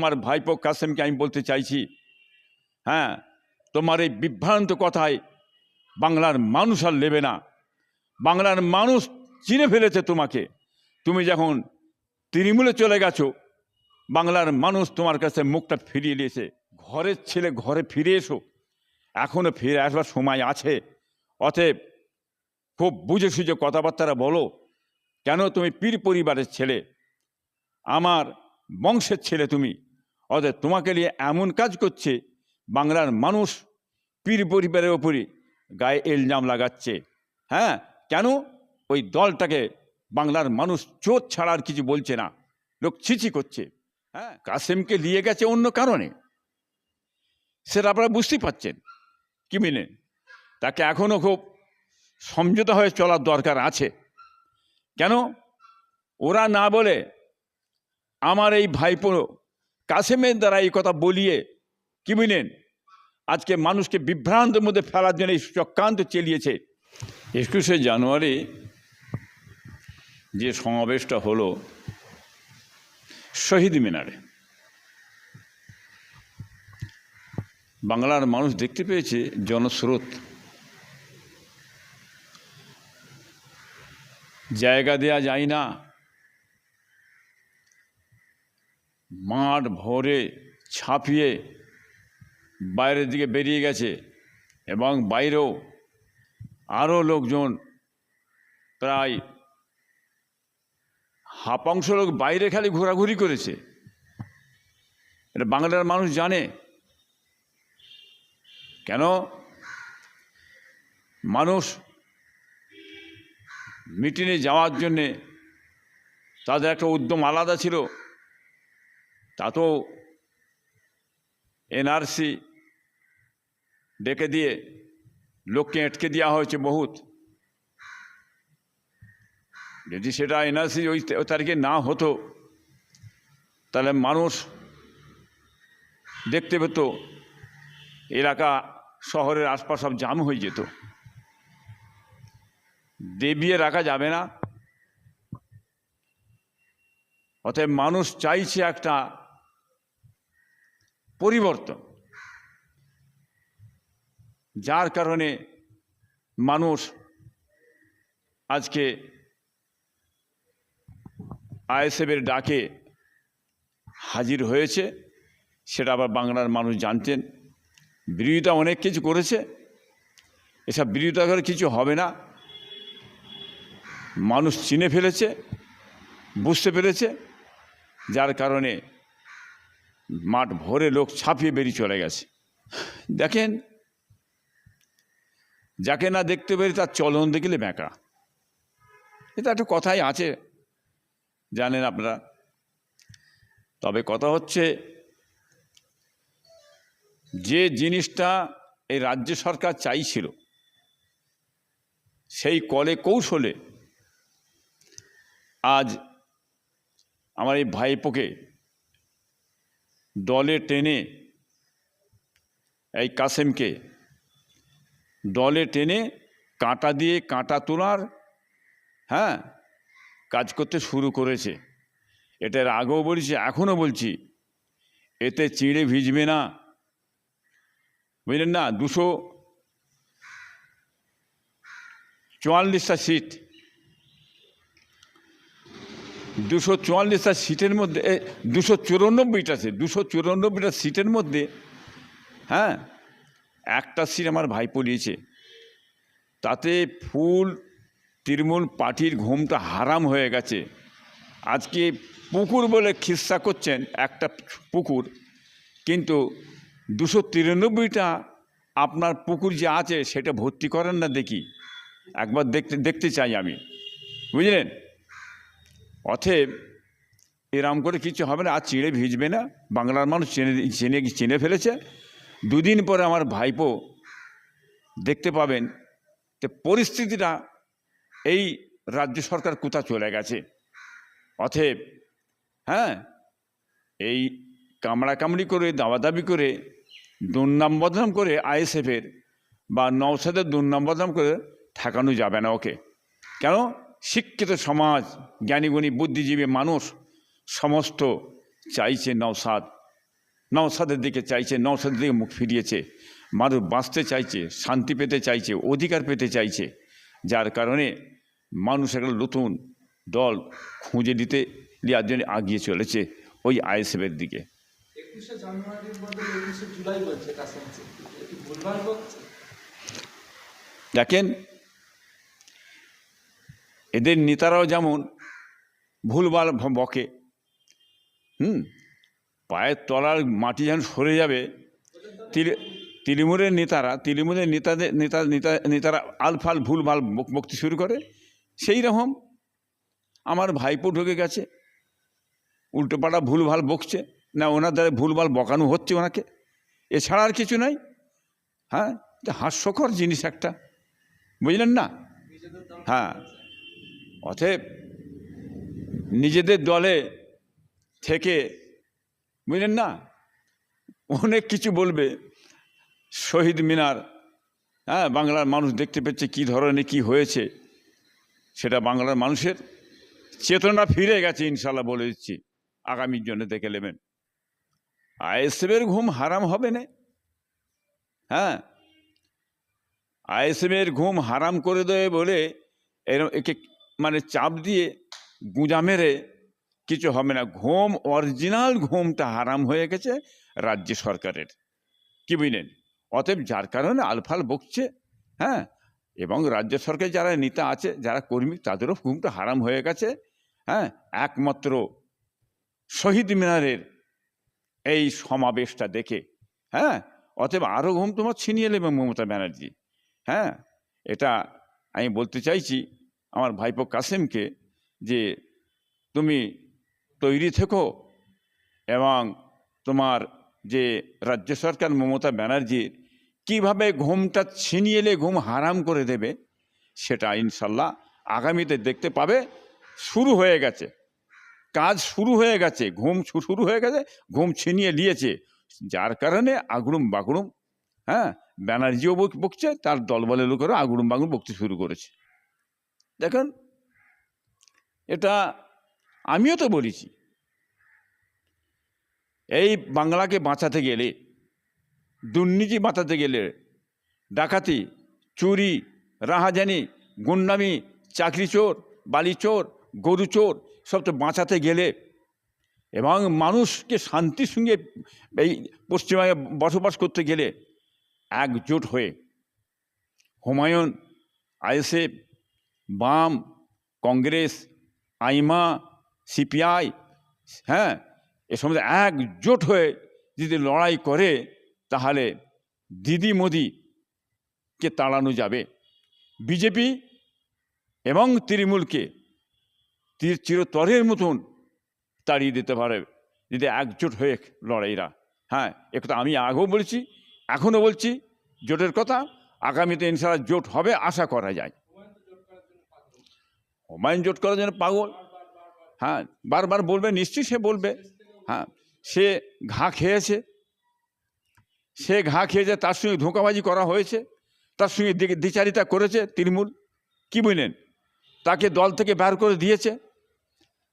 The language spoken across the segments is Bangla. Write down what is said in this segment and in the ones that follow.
আমার ভাইপো কাসেমকে আমি বলতে চাইছি হ্যাঁ তোমার এই বিভ্রান্ত কথায় বাংলার মানুষ আর নেবে না। বাংলার মানুষ চিনে ফেলেছে তোমাকে। তুমি যখন তৃণমূলে চলে গেছো, বাংলার মানুষ তোমার কাছে মুখটা ফিরিয়ে দিয়েছে। ঘরের ছেলে ঘরে ফিরে এসো। এখনও ফিরে আসবার সময় আছে। অতএব খুব বুঝে সুঝে কথাবার্তারা বলো, কেন তুমি পীর পরিবারের ছেলে? আমার বংশের ছেলে তুমি। অতএব তোমাকে নিয়ে এমন কাজ করছে, বাংলার মানুষ পীর পরিবারের ওপরই গায়ে এলজাম লাগাচ্ছে। হ্যাঁ? কেন? ওই দলটাকে বাংলার মানুষ চোর ছাড়া আর কিছু বলছে না। লোক ছিচি করছে। হ্যাঁ? কাসেমকে নিয়ে গেছে অন্য কারণে। সেটা আপনারা বুঝতেই পাচ্ছেন কি মিলেন তাকে এখনও খুব সমঝোতা হয়ে চলার দরকার আছে। কেন? ওরা না বলে আমার এই ভাইপো কাসেমের দ্বারা এই কথা বলিয়ে কি বুঝলেন আজকে মানুষকে বিভ্রান্তের মধ্যে ফেলার জন্য এই চক্রান্ত চালিয়েছে। একুশে জানুয়ারি যে সমাবেশটা হলো শহীদ মিনারে। বাংলার মানুষ দেখতে পেয়েছে জনস্রোত। জায়গা দেয়া যায় না। মাঠ ভরে ছাপিয়ে বাইরের দিকে বেরিয়ে গেছে এবং বাইরেও আরও লোকজন প্রায় হাফাংশ লোক বাইরে খালি ঘোরাঘুরি করেছে। এটা বাংলার মানুষ জানে। কেন? মানুষ মিটিংয়ে যাওয়ার জন্যে তাদের একটা উদ্যম আলাদা ছিল। তা তো এনআরসি ডেকে দিয়ে, লোককে আটকে দেওয়া হয়েছে বহুত। যদি সেটা এনআরসি ওই তারিখে না হতো, তাহলে মানুষ দেখতে পেত, এলাকা, শহরের আশপাশ সব জাম হয়ে যেত। দেবিয়ে রাখা যাবে না। অতএব মানুষ চাইছে একটা পরিবর্তন। যার কারণে মানুষ আজকে আইএসএফের ডাকে হাজির হয়েছে, সেটা আবার বাংলার মানুষ জানতেন। বিরোধিতা অনেক কিছু করেছে, এসব বিরোধিতা করে কিছু হবে না। মানুষ চিনে ফেলেছে, বুঝতে পেরেছে, যার কারণে মাঠ ভরে লোক ছাপিয়ে বেরিয়ে চলে গেছে। দেখেন, যাকে না দেখতে পেরে তার চলন দেখলে ব্যাঁকা এটা একটা কথাই আছে, জানেন আপনারা। তবে কথা হচ্ছে, যে জিনিসটা এই রাজ্য সরকার চাইছিল, সেই কলে কৌশলে আজ আমার এই ভাইপোকে দলে টেনে, এই কাসেমকে দলে টেনে কাঁটা দিয়ে কাঁটা তোলার হ্যাঁ কাজ করতে শুরু করেছে। এটার আগেও বলছি, এখনও বলছি। এতে চিড়ে ভিজবে না। বুঝলেন না? দুশো চুয়াল্লিশটা সিট দুশো চুয়াল্লিশটা সিটের মধ্যে দুশো চুরানব্বইটা আছে দুশো চুরানব্বইটা সিটের মধ্যে হ্যাঁ একটা সিট আমার ভাই পড়িয়েছে। তাতে ফুল তৃণমূল পার্টির ঘুমটা হারাম হয়ে গেছে। আজকে পুকুর বলে খিস্সা করছেন একটা পুকুর, কিন্তু দুশো তিরানব্বইটা আপনার পুকুর যে আছে সেটা ভর্তি করেন না দেখি। একবার দেখতে দেখতে চাই আমি। বুঝলেন? অতএব এরম করে কিছু হবে না, আর চিড়ে ভিজবে না। বাংলার মানুষ চেনে চেনে, চিনে ফেলেছে। দুদিন পরে আমার ভাইপো দেখতে পাবেন যে পরিস্থিতিটা এই রাজ্য সরকার কোথা চলে গেছে। অতএব হ্যাঁ এই কামড়াকামড়ি করে, দাবাদাবি করে দুর্নাম বদনাম করে আইএসএফের বা নৌসাদের দুর্নাম বদনাম করে ঠেকানো যাবে না ওকে। কেন? শিক্ষিত সমাজ জ্ঞানীগুণী বুদ্ধিজীবী মানুষ সমস্ত চাইছে নওসাদ। নওসাদের দিকে চাইছে নওসাদের দিকে মুখ ফিরিয়েছে। মানুষ বাঁচতে চাইছে শান্তি পেতে চাইছে অধিকার পেতে চাইছে। যার কারণে মানুষ একটা নতুন দল খুঁজে দিতে দেওয়ার জন্য আগিয়ে চলেছে ওই আইএসএফের দিকে। একুশে জানুয়ারির বদলে একুশে জুলাই বলছে কাসেম সিদ্দিকী এটি ভুলভাল বলছে দেখেন এদের নেতারাও যেমন ভুলভাল বকে, হুম? পায়ের তলার মাটি যেন সরে যাবে তৃণমূলের নেতারা, তৃণমূলের নেতাদের, নেতা নেতা, নেতারা আলফাল ভুলভাল বক- বকতে শুরু করে। সেই রকম আমার ভাইপো ঢুকে গেছে উল্টোপাল্টা ভুলভাল বকছে, না ওনার দ্বারা ভুলভাল বকানো হচ্ছে ওনাকে। এছাড়া আর কিছু নাই হ্যাঁ? হাস্যকর জিনিস একটা, বুঝলেন না? হ্যাঁ। অতএব নিজেদের দলে থেকে বুঝলেন না? অনেক কিছু বলবে। শহীদ মিনার হ্যাঁ বাংলার মানুষ দেখতে পেচ্ছে কী ধরনের, কি হয়েছে। সেটা বাংলার মানুষের চেতনা ফিরে গেছে ইনশাল্লাহ বলে দিচ্ছি। আগামীর জন্য দেখে নেবেন। আইএসএফের ঘুম হারাম হবে না। হ্যাঁ আইএসএমের ঘুম হারাম করে দেবে বলে এর একে মানে চাপ দিয়ে গুঁজা মেরে কিছু হবে না। ঘুম অরিজিনাল ঘুমটা হারাম হয়ে গেছে রাজ্য সরকারের। কি বুঝলেন? অতএব যার কারণে আলফাল বকছে হ্যাঁ? এবং রাজ্য সরকার যারা নেতা আছে, যারা কর্মী, তাদেরও ঘুমটা হারাম হয়ে গেছে হ্যাঁ? একমাত্র শহীদ মিনারের এই সমাবেশটা দেখে হ্যাঁ? অতএব আরও ঘুম তোমার ছিনিয়ে নেবে মমতা ব্যানার্জি হ্যাঁ? এটা আমি বলতে চাইছি আমার ভাইপো কাসেমকে যে তুমি তৈরি থেকো এবং তোমার যে রাজ্য সরকার মমতা ব্যানার্জির কীভাবে ঘুমটা ছিনিয়ে এলে ঘুম হারাম করে দেবে, সেটা ইনশাল্লাহ আগামীতে দেখতে পাবে। শুরু হয়ে গেছে। কাজ শুরু হয়ে গেছে। ঘুম শুরু হয়ে গেছে, ঘুম ছিনিয়ে নিয়েছে। যার কারণে আগড়ুম বাগড়ুম হ্যাঁ? ব্যানার্জিও বক- বকছে, তার দলবলের লোকেরও আগুড়ুম বাগুড়ুম বকতে শুরু করেছে। দেখুন, এটা আমিও তো বলেছি, এই বাংলাকে বাঁচাতে গেলে, দুর্নীতি বাঁচাতে গেলে ডাকাতি, চুরি, রাহাজানি, গুন্ডামি, চাকরি চোর, বালি চোর, গরু চোর সব তো বাঁচাতে গেলে এবং মানুষকে শান্তির সঙ্গে এই পশ্চিমবঙ্গে বসবাস করতে গেলে একজোট হয়ে হুমায়ুন, আইএসএফ বাম, কংগ্রেস, আইমা, সিপিআই হ্যাঁ এ সমস্ত একজোট হয়ে যদি লড়াই করে, তাহলে দিদি মোদিকে তাড়ানো যাবে। বিজেপি এবং তৃণমূলকে তীর চিরতরের মতন তাড়িয়ে দিতে পারে, যদি একজোট হয়ে লড়াইরা। হ্যাঁ একথা আমি আগেও বলছি, এখনও বলছি, জোটের কথা, আগামীতে ইনশাল্লাহ জোট হবে, আশা করা যায়। হুমায়ুন জোট করার জন্য পাগল। হ্যাঁ বারবার বলবে, নিশ্চয়ই সে বলবে। হ্যাঁ সে ঘা খেয়েছে। সে ঘা খেয়েছে, তার সঙ্গে ধোঁকাবাজি করা হয়েছে। তার সঙ্গে দ্বিচারিতা করেছে তৃণমূল। কি বুঝলেন তাকে দল থেকে বের করে দিয়েছে।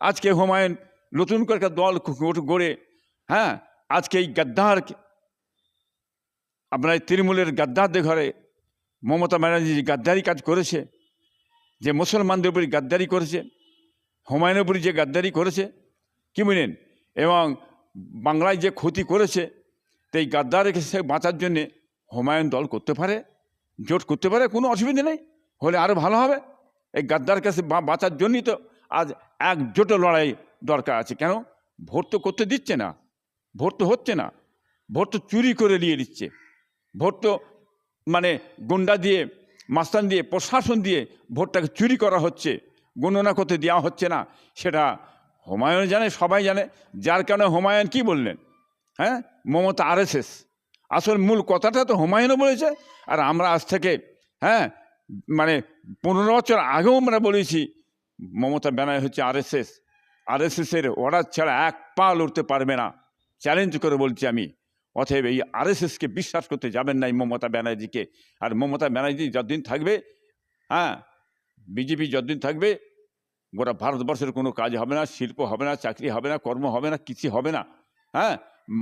আজকে হুমায়ুন নতুন করে একটা দল গড়ে। হ্যাঁ আজকে এই গাদ্দার আপনার তৃণমূলের গাদ্দারদের ঘরে মমতা ব্যানার্জি গাদ্দারি কাজ করেছে। যে মুসলমানদের উপরে গাদ্দারি করেছে, হুমায়ুনের উপরে যে গাদ্দারি করেছে, কি বুঝলেন এবং বাংলায় যে ক্ষতি করেছে, তো এই গাদ্দারকে সে বাঁচার জন্যে হুমায়ুন দল করতে পারে, জোট করতে পারে, কোনো অসুবিধা নেই, হলে আরও ভালো হবে। এই গাদ্দার কাছে বাঁচার জন্যই তো আজ একজোট লড়াই দরকার আছে। কেন? ভোট তো করতে দিচ্ছে না, ভোট তো হচ্ছে না, ভোট তো চুরি করে নিয়ে দিচ্ছে ভোট তো মানে গুন্ডা দিয়ে মাস্তান দিয়ে, প্রশাসন দিয়ে ভোটটাকে চুরি করা হচ্ছে, গণনা করতে দেওয়া হচ্ছে না। সেটা হুমায়ুন জানে, সবাই জানে। যার কারণে হুমায়ুন কি বললেন? হ্যাঁ? মমতা আরএসএস। আসল মূল কথাটা তো হুমায়ুনও বলেছে। আর আমরা আজ থেকে হ্যাঁ মানে পনেরো বছর আগেও আমরা বলেছি, মমতা ব্যানার্জি হচ্ছে আরএসএস। আরএসএসের অর্ডার ছাড়া এক পা লড়তে পারবে না। চ্যালেঞ্জ করে বলছি আমি। অতএব এই আরএসএসকে বিশ্বাস করতে যাবেন না এই মমতা ব্যানার্জিকে। আর মমতা ব্যানার্জি যতদিন থাকবে হ্যাঁ বিজেপি যতদিন থাকবে, গোটা ভারতবর্ষের কোনো কাজ হবে না, শিল্প হবে না, চাকরি হবে না, কর্ম হবে না, কিছু হবে না হ্যাঁ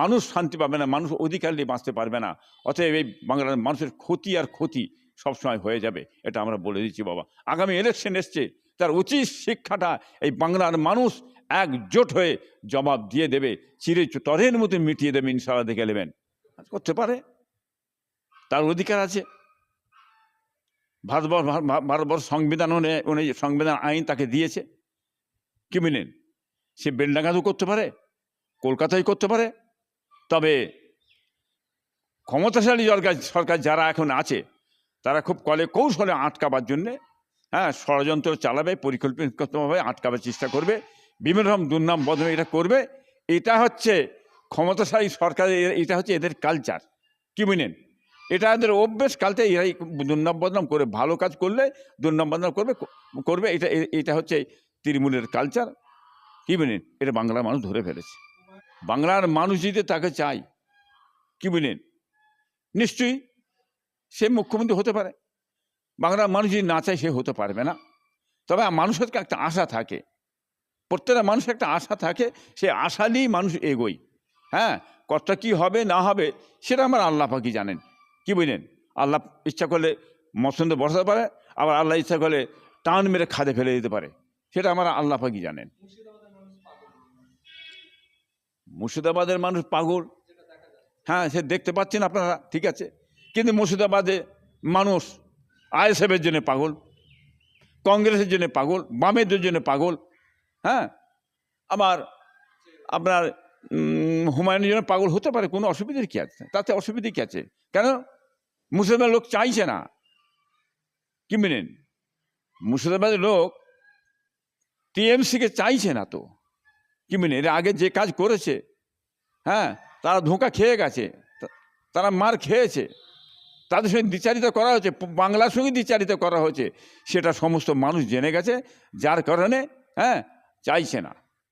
মানুষ শান্তি পাবে না, মানুষ অধিকার নিয়ে বাঁচতে পারবে না। অতএব এই বাংলার মানুষের ক্ষতি আর ক্ষতি সবসময় হয়ে যাবে, এটা আমরা বলে দিচ্ছি বাবা। আগামী ইলেকশন এসছে তার উচিত শিক্ষাটা। এই বাংলার মানুষ একজোট হয়ে জবাব দিয়ে দেবে। চিরে তরের মতো মিটিয়ে দেবে ইনশাল্লাহ দেখে নেবেন। করতে পারে। তার অধিকার আছে। ভারতবর্ষ ভারতবর্ষ সংবিধান অনুযায়ী সংবিধান আইন তাকে দিয়েছে। কি মিলেন? সে বেলডাঙ্গাতেও করতে পারে, কলকাতায় করতে পারে। তবে ক্ষমতাশালী সরকার সরকার যারা এখন আছে, তারা খুব কলে কৌশলে আটকাবার জন্যে হ্যাঁ ষড়যন্ত্র চালাবে পরিকল্পিতভাবে আটকাবার চেষ্টা করবে, বিভিন্ন রকম দুর্নাম বদনাম এটা করবে। এটা হচ্ছে ক্ষমতাশালী সরকারের, এটা হচ্ছে এদের কালচার কি বুঝলেন? এটা এদের অভ্যেস কালতে এরাই দুর্নাম বদনাম করে ভালো কাজ করলে, দুর্নাম বদনাম করবে করবে, এটা এটা হচ্ছে তৃণমূলের কালচার কি বুঝলেন? এটা বাংলার মানুষ ধরে ফেলেছে। বাংলার মানুষ যদি তাকে চাই কি বুঝলেন? নিশ্চয়ই সে মুখ্যমন্ত্রী হতে পারে। বাংলার মানুষ যদি না চায় সে হতে পারবে না। তবে মানুষের একটা আশা থাকে। প্রত্যেকটা মানুষের একটা আশা থাকে, সে আশা নিয়েই মানুষ এগোয়। হ্যাঁ কতটা কী হবে, না হবে, সেটা আমার আল্লাহ পাকি জানেন। কি বুঝলেন? আল্লাহ ইচ্ছা করলে মসন্দ বসাতে পারে, আবার আল্লাহ ইচ্ছা করলে টান মেরে খাদে ফেলে দিতে পারে। সেটা আমার আল্লাহ পাকি জানেন। মুর্শিদাবাদের মানুষ পাগল। হ্যাঁ সে দেখতে পাচ্ছেন আপনারা, ঠিক আছে। কিন্তু মুর্শিদাবাদে মানুষ আইএসএফের জন্য পাগল, কংগ্রেসের জন্য পাগল, বামেদের জন্য পাগল হ্যাঁ? আবার আপনার হুমায়ুনের জন্য পাগল হতে পারে, কোনো অসুবিধার কি আছে? তাতে অসুবিধা কি আছে? কেন? মুর্শিদাবাদের লোক চাইছে না। কি মেনেন মুর্শিদাবাদের লোক টিএমসিকে চাইছে না তো। কি মেনে এর আগে যে কাজ করেছে হ্যাঁ তারা ধোঁকা খেয়ে গেছে তারা মার খেয়েছে। তাদের সঙ্গে দ্বিচারিত করা হয়েছে বাংলার সঙ্গে দ্বিচারিত করা হয়েছে সেটা সমস্ত মানুষ জেনে গেছে, যার কারণে হ্যাঁ চাইছে না।